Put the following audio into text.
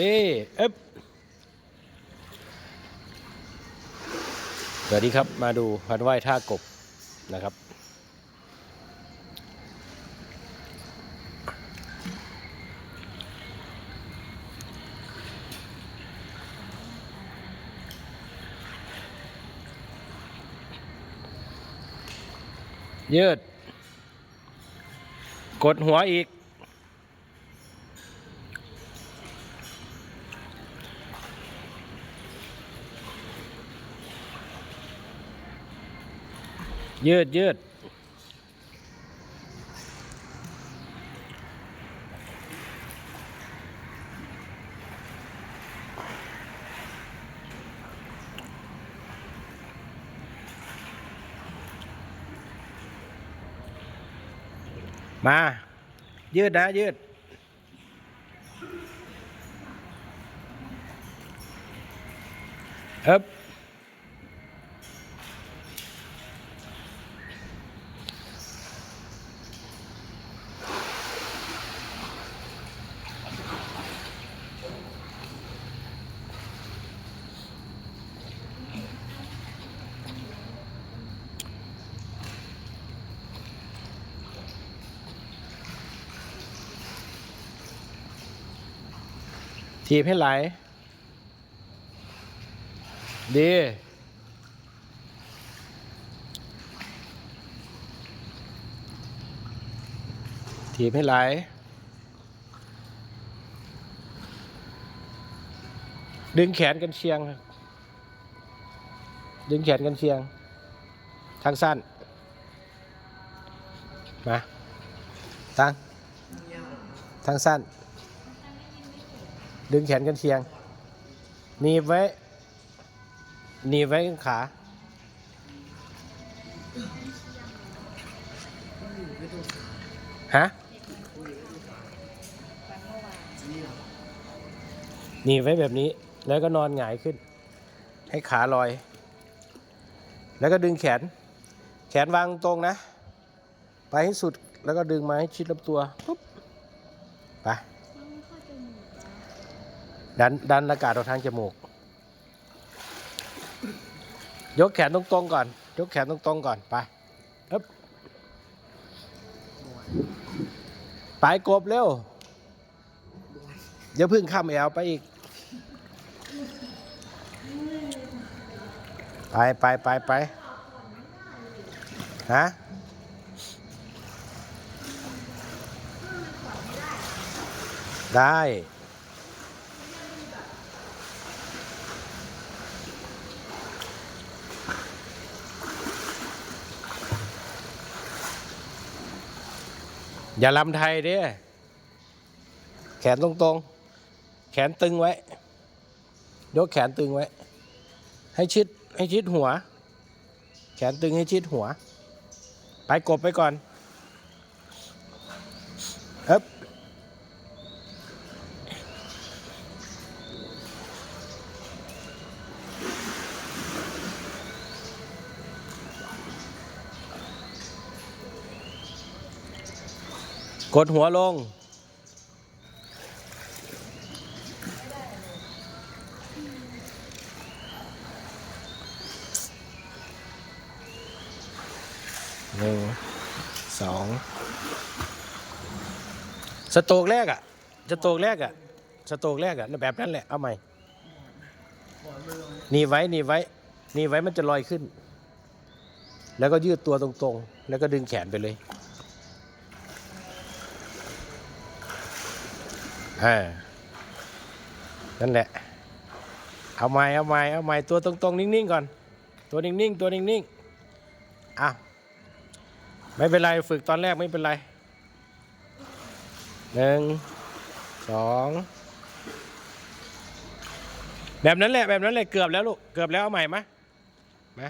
เอเอ๊บสวัสดีครับมาดูพันไหว้ท่ากบนะครับ ยืด กดหัวอีก ยืดยืดมา ยืดนะ ยืด เอ๊บ ทีบให้ไหล ดีทีบให้ไหล ดึงแขนกันเชียง ดึงแขนกันเชียง ทางสั้น มา ทาง ทางสั้น ดึงแขนกันเชียงหนีบไว้หนีบไว้ขา ฮะหนีบไว้แบบนี้ แล้วก็นอนหงายขึ้น ให้ขาลอย แล้วก็ดึงแขน แขนวางตรงนะ ไปให้สุดแล้วก็ดึงมาให้ชิดลำตัวปุ๊บไป ดันดันอากาศออกทางจมูก ยกแขนตรงๆก่อน ยกแขนตรงๆก่อนไปอึ๊บไปกบเร็วอย่าพึ่งข้ามแอวไปอีก ไปไปไปไปฮะได้ อย่าลำไทยเด้แขนตรงๆ แขนตึงไว้ ยกแขนตึงไว้ ให้ชิดให้ชิดหัว แขนตึงให้ชิดหัว ไปกบไปก่อนเอ๊บ กดหัวลง หนึ่ง สอง สโตกแรกอะสโตกแรกอะสโตกแรกอะแบบนั้นแหละ เอาใหม่หนีไว้หนีไว้หนีไว้มันจะลอยขึ้น แล้วก็ยืดตัวตรงๆ แล้วก็ดึงแขนไปเลย อ่านั่นแหละ เอาไม้เอาไม้เอาไม้ตัวตรงๆ นิ่งๆ ก่อน ตัวนิ่งๆ ตัวนิ่งๆอะไม่เป็นไร ฝึกตอนแรกไม่เป็นไรหนึ่งสองแบบนั้นแหละแบบนั้นแหละเกือบแล้วลูก เกือบแล้วเอาใหม่ไหมาม